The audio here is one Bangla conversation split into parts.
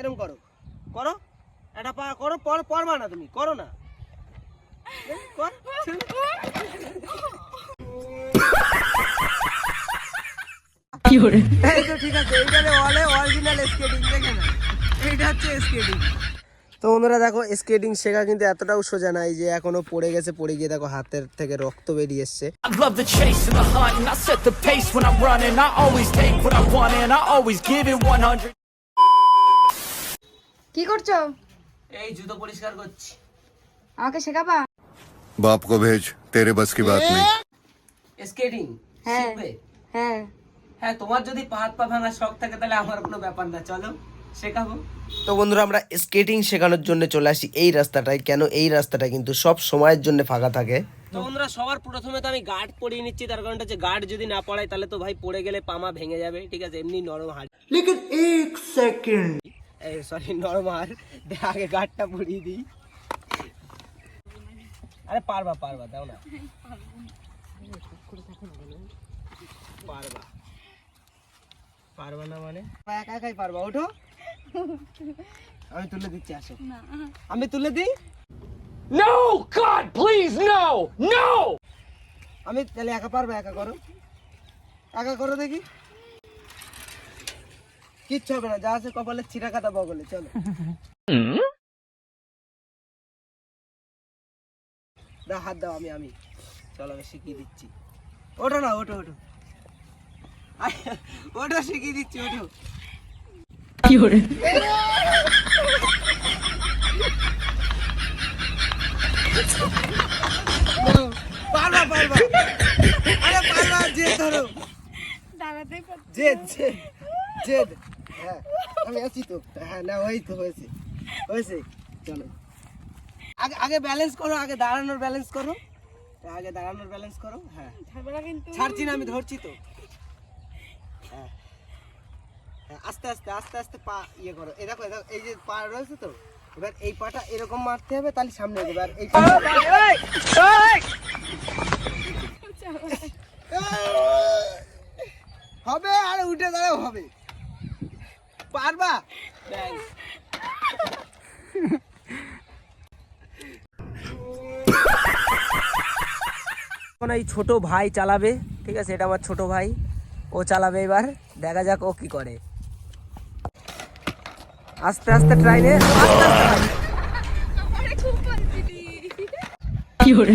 এরকম করো। করো? এটা পা করো পর পরবা না তুমি। করো না। কর। এই তো ঠিক আছে এইটা ওয়ালে অরিজিনাল স্কেটিং দেখে না এইটা হচ্ছে স্কেটিং তো বন্ধুরা দেখো স্কেটিং শেখা কিন্তু এতটাও সোজা নাই যে এখনও পড়ে গেছে পড়ে গিয়ে দেখো হাতের থেকে রক্ত বেরিয়ে এসছে। I love the chase and the hunt, and I set the pace when I'm running. I always take what I want, and I always give it 100. কি করছ? এই জুতো পরিষ্কার করছি। আমাকে শেখাবা? বাপ কো ভেজ তেরে বাস কি বাত নেই। স্কেটিং হ্যাঁ হ্যাঁ। হ্যাঁ তোমার যদি পা হাত পা ভাঙার শখ থাকে তাহলে আমার কোনো ব্যাপার না। চলো শেখাবো। তো বন্ধুরা আমরা স্কেটিং শেখানোর জন্য চলে আসি এই রাস্তাটায়। কেন এই রাস্তাটা কিন্তু সব সময়ের জন্য ফাঁকা থাকে। তো বন্ধুরা সবার প্রথমে তো আমি গার্ড পরিয়ে নিচ্ছি। তার কারণটা হচ্ছে গার্ড যদি না পড়াই তাহলে তো ভাই পড়ে গেলে পামা ভেঙে যাবে। ঠিক আছে এমনি নরম হাড় লেকিন এক সেকেন্ড এই সরি নরম হাড় দে আগে গার্ডটা পরিয়ে দিই। আরে পারবা পারবা দাও না। পারবা। পারবা না মানে? একা একাই পারবা ওঠো। আমি তুলে দিচ্ছি আসো। আমি তুলে দিই? No! God, please, no! No! আমি তাহলে একা পারব একা করো। একা করো দেখি। কিচ্ছু হবে না যা আছে কপালে চিরা কাটা বগলে চলো। দাও হাত দাও আমি আমি। চলো আমি শিখিয়ে দিচ্ছি। ওঠো না ওঠো ওঠো। ওঠো শিখিয়ে দিচ্ছি ওঠো। পারবা পারবা। আরে পারবা যে ধরো। দাঁড়াতে জেদ জেদ জেদ। হ্যাঁ আমি আছি তো। হ্যাঁ না ওই তো হয়েছে। হয়েছে চলো। আগে আগে ব্যালেন্স করো আগে দাঁড়ানোর ব্যালেন্স করো। আগে দাঁড়ানোর ব্যালেন্স করো হ্যাঁ। ছাড়ছি না আমি ধরছি তো। হ্যাঁ। হ্যাঁ, আস্তে আস্তে আস্তে আস্তে পা ইয়ে করো। এই দেখো, এই যে পা রয়েছে তো এবার এই পাটা এরকম মারতে হবে তাহলে সামনে এগোবে আর এই! হবে আর উঠে দাঁড়াও হবে। পারবা। এখন এই ছোট ভাই চালাবে ঠিক আছে? এটা আমার ছোট ভাই। ও চালাবে এবার। দেখা যাক ও কি করে। আস্তে আস্তে ট্রাইনে আস্তে আস্তে। ভাই।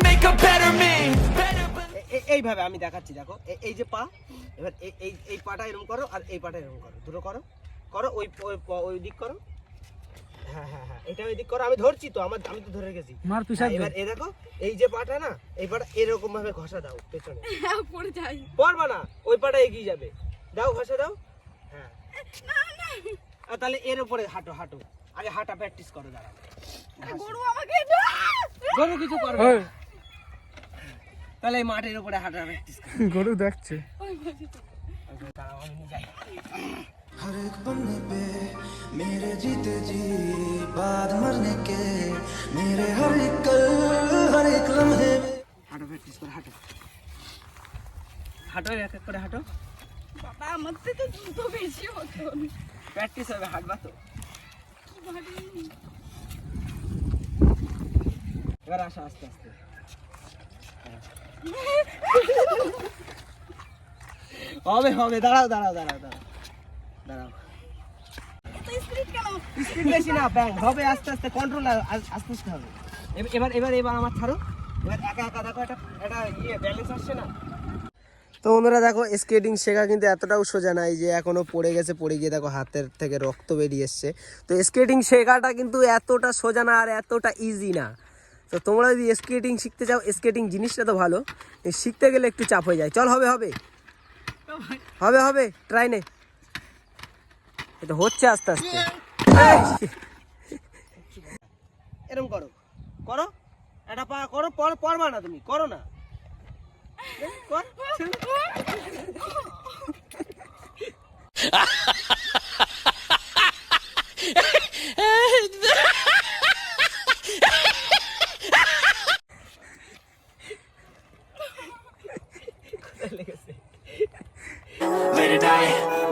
এইভাবে আমি দেখাচ্ছি দেখো। এই যে পা এবার এই এই এই পাটা এরকম করো আর এই পাটা এরকম করো। দুটো করো। করো ওই ওই দিক করো। হ্যাঁ হ্যাঁ হ্যাঁ এটা ওই দিক করো। আমি ধরছি তো আমার আমি তো ধরে রেখেছি। হ্যাঁ, এবার এই দেখো এই যে পাটা না এই পাটা এরকম ভাবে ঘষা দাও পেছনে। পড়ে যাই। পারবা না ওই পাটা এগিয়ে যাবে। দাও ঘষা দাও। হ্যাঁ। আর তাহলে এর উপরে হাঁটো হাঁটো। আগে হাঁটা প্র্যাকটিস করো দাঁড়াও। গরু আমাকে গরু কিছু করবে। তাহলে এই মাঠের উপরে হাঁটা প্র্যাকটিস করো গরু দেখছে দাঁড়াও আমি যাই हर एक पन्ने पे मेरे जीते जी बाद मरने के मेरे हर एक कल हर एक लम्हे में হাঁটো প্র্যাকটিস করে হাঁটো হাঁটো এক এক করে হাঁটো বাবা আমার থেকে দ্রুত বেশি হতো প্র্যাকটিস হবে হাঁটবা তো কি ভারী। এবার আসো আস্তে আস্তে হবে হবে, দাঁড়াও দাঁড়াও দাঁড়াও দাঁড়াও দাঁড়াও। হবে, আস্তে আস্তে কন্ট্রোল আস্তে আস্তে হবে। এব- এবার এবার এবার আমার এবার একা দেখো ইয়ে ব্যালেন্স আসছে না। তো বন্ধুরা, দেখো স্কেটিং শেখা কিন্তু এতটাও সোজা নাই যে এখনও পড়ে গেছে, পড়ে গিয়ে দেখো, হাতের থেকে রক্ত বেরিয়ে এসছে। তো স্কেটিং শেখাটা কিন্তু এতটা সোজা না আর এতটা ইজি না। তো তোমরা যদি স্কেটিং শিখতে চাও স্কেটিং জিনিসটা তো ভালো শিখতে গেলে একটু চাপ হয়ে যায়। চল, হবে হবে। হবে হবে ট্রাই নে। এটা হচ্ছে আস্তে আস্তে। এরকম করো। করো? এটা পা করো, পর পরবা না তুমি। করো না। কর।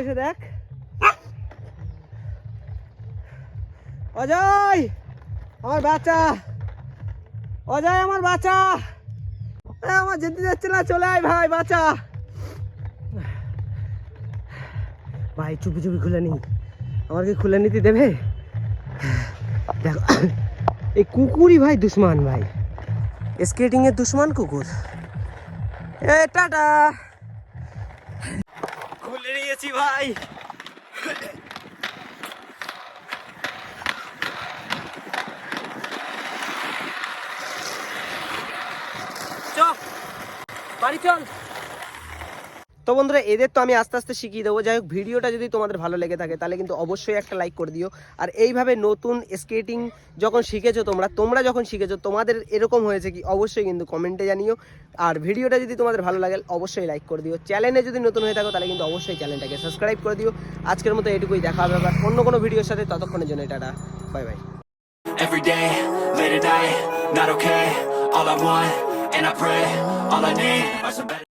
এসে দেখ। অজয়, আমার বাচ্চা। অজয়, আমার বাচ্চা। আমার যেতে যাচ্ছে না, চলে আয় ভাই, বাচ্চা। ভাই, চুপি চুপি খুলে নি। আমার কি খুলে নিতে দেবে? দেখো, এই কুকুরই ভাই দুশ্মন ভাই। স্কেটিং এর দুশ্মন কুকুর। এ, টাটা। নিয়েছি ভাই। চল বাড়ি চল। তো বন্ধুরা এদের তো আমি আস্তে আস্তে শিখিয়ে দেবো। যাই হোক ভিডিওটা যদি তোমাদের ভালো লেগে থাকে তাহলে কিন্তু অবশ্যই একটা লাইক করে দিও। আর এইভাবে নতুন স্কেটিং যখন শিখেছো তোমরা তোমরা যখন শিখেছো তোমাদের এরকম হয়েছে কি অবশ্যই কিন্তু কমেন্টে জানিও। আর ভিডিওটা যদি তোমাদের ভালো লাগে অবশ্যই লাইক করে দিও। চ্যানেলে যদি নতুন হয়ে থাকো তাহলে কিন্তু অবশ্যই চ্যানেলটাকে সাবস্ক্রাইব করে দিও। আজকের মতো এটুকুই দেখা হবে আবার অন্য কোনো ভিডিওর সাথে। ততক্ষণের জন্য tata. Bye bye Every day, late at night, not okay. All I want, and I pray, all I need are some better.